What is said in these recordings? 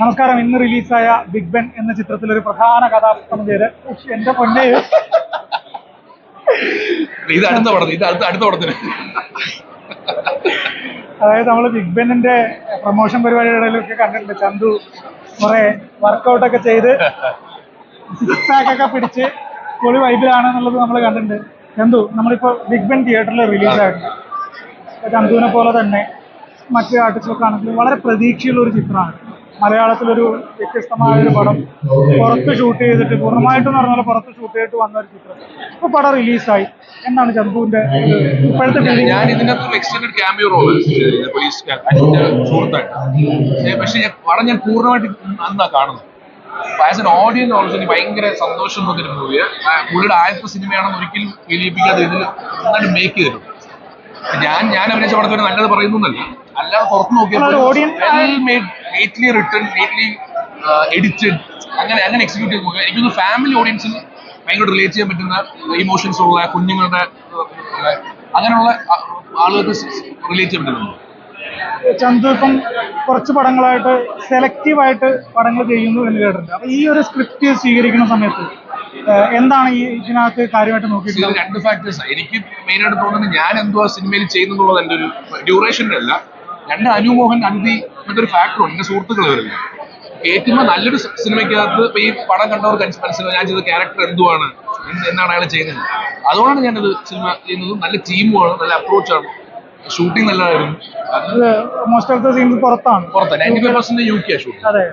നമസ്കാരം. ഇന്ന് റിലീസായ ബിഗ് ബെൻ എന്ന ചിത്രത്തിൽ ഒരു പ്രധാന കഥാപാത്രം പേര് എന്റെ പൊന്നെ. ഇത് അടുത്ത പടത്തിന് ഇത് അടുത്ത അടുത്ത പടത്തിന്. അതായത് നമ്മൾ ബിഗ് ബെന്നിന്റെ പ്രൊമോഷൻ പരിപാടികളിലൊക്കെ കണ്ടിട്ടുണ്ട്. ചന്തു കുറെ വർക്കൗട്ട് ഒക്കെ ചെയ്ത് സിക്സ് പാക്ക് ഒക്കെ പിടിച്ച് പൊളി വൈബിലാണ് എന്നുള്ളത് നമ്മൾ കണ്ടിട്ടുണ്ട്. ചന്തു നമ്മളിപ്പോ ബിഗ് ബെൻ തിയേറ്ററിൽ റിലീസ് ആയിട്ടുണ്ട്. ചന്തുവിനെ പോലെ തന്നെ മറ്റു ആർട്ടിസ്റ്റൊക്കെ ആണെങ്കിലും വളരെ പ്രതീക്ഷയുള്ള ഒരു ചിത്രമാണ്. മലയാളത്തിലൊരു വ്യത്യസ്തമായ ഒരു പടം പുറത്ത് ഷൂട്ട് ചെയ്തിട്ട് പൂർണമായിട്ടും എന്ന് പറഞ്ഞാൽ പുറത്ത് ഷൂട്ട് ചെയ്തിട്ട് വന്ന ഒരു ചിത്രം. ഇപ്പൊ പടം റിലീസായി എന്നാണ് ചന്ദുവിന്റെ ഇപ്പോഴത്തെ? ഞാൻ എക്സ്റ്റൻഡ് ക്യാമിയോ റോൾ പോലീസ് സുഹൃത്തായിട്ട്. പക്ഷേ- ഞാൻ പടം ഞാൻ പൂർണമായിട്ട് അന്നാ കാണുന്നത്. ആസ് എൻ ഓഡിയൻസ് ഓൾസോ എനിക്ക് ഭയങ്കര സന്തോഷം തോന്നിയൊരു മൂവിയാണ് പുള്ളിയുടെ ആദ്യത്തെ സിനിമയാണെന്ന് ഒരിക്കലും വിലയിപ്പിക്കാതെ ഇതിൽ നന്നായിട്ട് മേക്ക് ചെയ്തിട്ടുണ്ട്. ഞാൻ ഞാൻ അഭിനയിച്ച പടത്തിൽ നല്ലത് പറയുന്നല്ല അല്ലാതെ പുറത്ത് നോക്കിയപ്പോൾ റിട്ടേൺ നീറ്റ്ലി എഡിറ്റഡ് അങ്ങനെ അങ്ങനെ എക്സിക്യൂട്ട് ചെയ്ത് എനിക്കൊന്ന് ഫാമിലി ഓഡിയൻസിന് ഭയങ്കര റിലേറ്റ് ചെയ്യാൻ പറ്റുന്ന ഇമോഷൻസ് ഉള്ള കുഞ്ഞുങ്ങളുടെ അങ്ങനെയുള്ള ആളുകൾക്ക് റിലേറ്റ് ചെയ്യാൻ പറ്റുന്നുണ്ട്. ചന്തു ഇപ്പം കുറച്ച് പടങ്ങളായിട്ട് സെലക്റ്റീവായിട്ട് പടങ്ങൾ ചെയ്യുന്നു എന്ന് കേട്ടിട്ടുണ്ട്. അപ്പൊ ഈ ഒരു സ്ക്രിപ്റ്റ് സ്വീകരിക്കുന്ന സമയത്ത് എന്താണ് ഈ ഇതിനകത്ത് കാര്യമായിട്ട് നോക്കി നോക്കിയിട്ടുള്ളത്? രണ്ട് ഫാക്ടേഴ്സ് എനിക്ക് മെയിൻ ആയിട്ട് തോന്നുന്നത് ഞാൻ എന്തോ ആ സിനിമയിൽ ചെയ്യുന്നുള്ളത് എന്റെ ഒരു ഡ്യൂറേഷന്റെ അല്ല. രണ്ട് അനുമോഹൻ അന്തി എന്നൊരു ഫാക്ടറും എന്റെ സുഹൃത്തുക്കൾ വരുന്നത് കേൾക്കുമ്പോൾ നല്ലൊരു സിനിമയ്ക്കകത്ത് ഇപ്പൊ ഈ പടം കണ്ടവർക്ക് മനസ്സിലാവും ഞാൻ ചെയ്ത ക്യാരക്ടർ എന്തുവാണ്? എന്ത് എന്താണ് അയാൾ ചെയ്യുന്നത്. അതുകൊണ്ടാണ് ഞാനത് സിനിമ ചെയ്യുന്നത് നല്ല ടീമുമാണ് നല്ല അപ്രോച്ചാണ് ഷൂട്ടിംഗ് നല്ലതായിരുന്നു. മോസ്റ്റ് ഓഫ് ദ സീൻസ് പുറത്താണ്. പുറത്ത് ninety five percent U K shoot അതെ.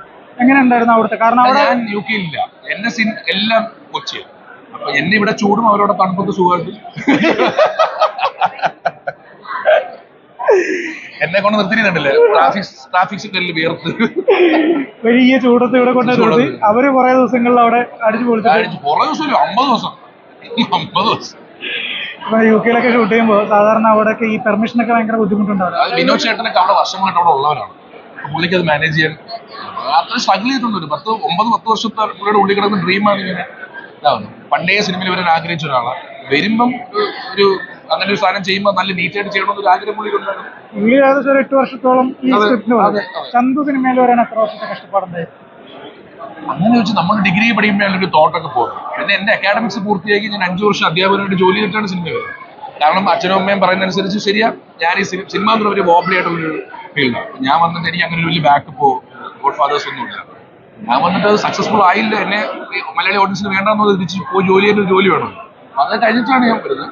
എങ്ങനെ ഉണ്ടായിരുന്നു അവിടുത്തെ? കാരണം അവിടെ ഞാൻ യു ഇല്ല. എന്റെ സീൻ എല്ലാം കൊച്ചിയാണ് അപ്പൊ എന്നെ ഇവിടെ ചൂടും അവരോട് തണുപ്പൊക്കെ സുഖമായിട്ട്. എന്നെ കൊണ്ട് നിർത്തിയിട്ടുണ്ടല്ലേ ട്രാഫിക് ട്രാഫിക് സിഗ്നലിൽ വിയർത്ത്. വലിയ ചൂടത്ത് ഇവിടെ കൊണ്ട് ചൂടത്ത്. അവർ കുറെ ദിവസങ്ങളിൽ അവിടെ അടിച്ചു പൊളിച്ചു കുറെ ദിവസം അമ്പത് ദിവസം. അമ്പത് ദിവസം. ഇപ്പൊ യു കെയിലൊക്കെ ഷൂട്ട് ചെയ്യുമ്പോൾ സാധാരണ അവിടെയൊക്കെ ഈ പെർമിഷൻ ഒക്കെ ഭയങ്കര ബുദ്ധിമുട്ടുണ്ടാവും വിനോദ് ചേട്ടനൊക്കെ അവിടെ വർഷമായിട്ട് അവിടെ ഉള്ളവരാണ്. പുള്ളിക്ക് അത് മാനേജ് ചെയ്യാൻ അത്ര സ്ട്രഗിൾ ചെയ്തിട്ടുണ്ട്. ഒരു പത്ത് ഒമ്പത് പത്ത് വർഷത്തെ പുള്ളിയുടെ ഉള്ളിൽ കിടക്കുന്ന ഡ്രീമാണ് ഇങ്ങനെ ഇതാവുന്നത്. പണ്ടേ സിനിമയിൽ വരാൻ ആഗ്രഹിച്ച ഒരാളാണ് വരുമ്പം ഒരു- അങ്ങനെ ഒരു സാധനം ചെയ്യുമ്പോൾ നല്ല നീറ്റായിട്ട് ചെയ്യണമെന്ന് ഒരു ആഗ്രഹം പുള്ളി ഉണ്ടായിരുന്നു. പുള്ളി ഏകദേശം ഒരു എട്ട് വർഷത്തോളം ഈ സ്ക്രിപ്റ്റിന്. ചന്തു സിനിമയിൽ വരാൻ എത്ര വർഷത്തെ കഷ്ടപ്പാടുണ്ടായി? അങ്ങനെ വെച്ച് നമ്മൾ ഡിഗ്രി പഠിക്കുമ്പോഴാണ് ഒരു തോട്ടൊക്കെ പോകുന്നത് പിന്നെ എന്റെ അക്കാഡമിക്സ് പൂർത്തിയാക്കി ഞാൻ അഞ്ചു വർഷം അധ്യാപകനായിട്ട് ജോലി ചെയ്തിട്ടാണ് സിനിമ വരുന്നത്. കാരണം അച്ഛനും അമ്മയും പറയുന്നതനുസരിച്ച് ശരിയാ ഞാൻ ഈ സിനിമ സിനിമ എന്ന് പറഞ്ഞ ഒരു വോബിളി ആയിട്ടുള്ള ഫീൽഡാണ് ഞാൻ വന്നിട്ട് എനിക്ക് അങ്ങനെ ഒരു വലിയ ബാക്കപ്പോ ഗോഡ് ഫാദേഴ്സ് ഒന്നും ഇല്ല. ഞാൻ വന്നിട്ട് അത് സക്സസ്ഫുൾ ആയില്ല. എന്നെ മലയാളി ഓഡിയൻസിന് വേണ്ടെന്ന് തിരിച്ച് പോയി ജോലി ചെയ്യേണ്ട ഒരു ജോലി വേണം. അപ്പൊ അത് കഴിഞ്ഞിട്ടാണ് ഞാൻ വരുന്നത്.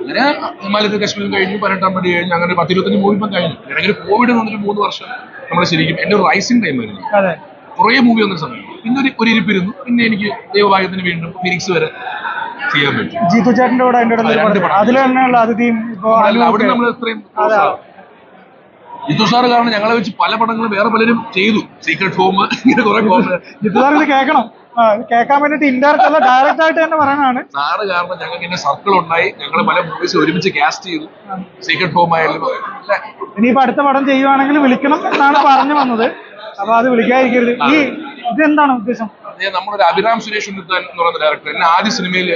അങ്ങനെ ഹിമാലയത്തിൽ കശ്മീരും കഴിഞ്ഞു പതിനെട്ടാം പടി കഴിഞ്ഞു അങ്ങനെ പത്തിരുപത്തഞ്ച് മൂവി ഇപ്പം കഴിഞ്ഞു. ഇടയ്ക്ക് കോവിഡ് വന്നിട്ട് മൂന്ന് വർഷം നമ്മൾ ശരിക്കും എന്റെ ഒരു റൈസിംഗ് ടൈം ആയിരുന്നു. കുറേ മൂവി വന്ന സമയം പിന്നെ ഒരു ഇരിപ്പിരുന്നു പിന്നെ എനിക്ക് ദൈവഭാഗ്യത്തിന് വീണ്ടും ഫിനിക്സ് വരെ ചെയ്യാൻ പറ്റും. ജീതു ചേട്ടന്റെ കൂടെ അതിന്റെ ആ, രണ്ട് പടം. അതിൽ തന്നെയുള്ള അതിഥിയും ഇപ്പൊ അവിടെ നമ്മൾ ഇത്രയും അതെ. ജിത്തു സാറ് കാരണം ഞങ്ങളെ വെച്ച് പല പടങ്ങളും വേറെ പലരും ചെയ്തു. സീക്രട്ട് ഹോം ഇങ്ങനെ കുറെ ജിത്തു സാർ ഇത് കേൾക്കണം. ആ, ഇത് കേൾക്കാൻ വേണ്ടിട്ട് ഇൻഡയറക്റ്റ് അല്ല ഡയറക്റ്റ് ആയിട്ട് തന്നെ പറയാനാണ് സാറ് കാരണം ഞങ്ങൾക്ക് ഇങ്ങനെ സർക്കിൾ ഉണ്ടായി. ഞങ്ങൾ പല മൂവീസ് ഒരുമിച്ച് കാസ്റ്റ് ചെയ്തു. സീക്രട്ട് ഹോം ആയാലും ഇനി ഇനിയിപ്പോ അടുത്ത പടം ചെയ്യുവാണെങ്കിൽ വിളിക്കണം എന്നാണ് പറഞ്ഞു വന്നത്. അപ്പൊ അത് വിളിക്കാതിരിക്കരുത്. ഈ ഇതെന്താണ് ഉദ്ദേശം? നമ്മളൊരു അഭിരാം സുരേഷ് ഉണ്ണിത്താൻ എന്ന് പറയുന്ന ഡയറക്ടർ എന്നെ ആദ്യ സിനിമയിൽ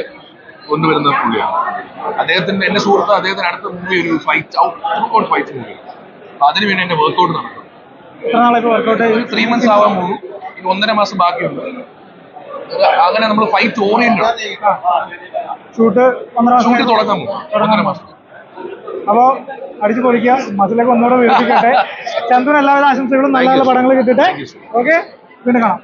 കൊണ്ടുവരുന്ന പുള്ളിയാണ്. അദ്ദേഹത്തിന്റെ എന്റെ സുഹൃത്ത് അദ്ദേഹത്തിന്റെ അടുത്ത മൂവി ഒരു ഫൈറ്റ് ഔട്ട് ഫൈറ്റ് മൂവിയാണ് അപ്പൊ അതിന് വേണ്ടി എന്റെ വർക്കൗട്ട് നടക്കും ത്രീ മന്ത്സ് ആവാൻ പോകും ഇനി ഒന്നര മാസം ബാക്കിയുണ്ട്. അങ്ങനെ നമ്മൾ ഫൈറ്റ് ഓറിയന്റ് ഷൂട്ട് ഷൂട്ട് തുടങ്ങാൻ ഒന്നര മാസം. അപ്പോ അടിച്ചു പൊളിക്കുക മസിലൊക്കെ ഒന്നുകൂടെ വീർപ്പിക്കട്ടെ ചന്ദ്രൻ എല്ലാവിധ ആശംസകളും നല്ല നല്ല പടങ്ങൾ കിട്ടട്ടെ ഓക്കെ വീണ്ടും കാണാം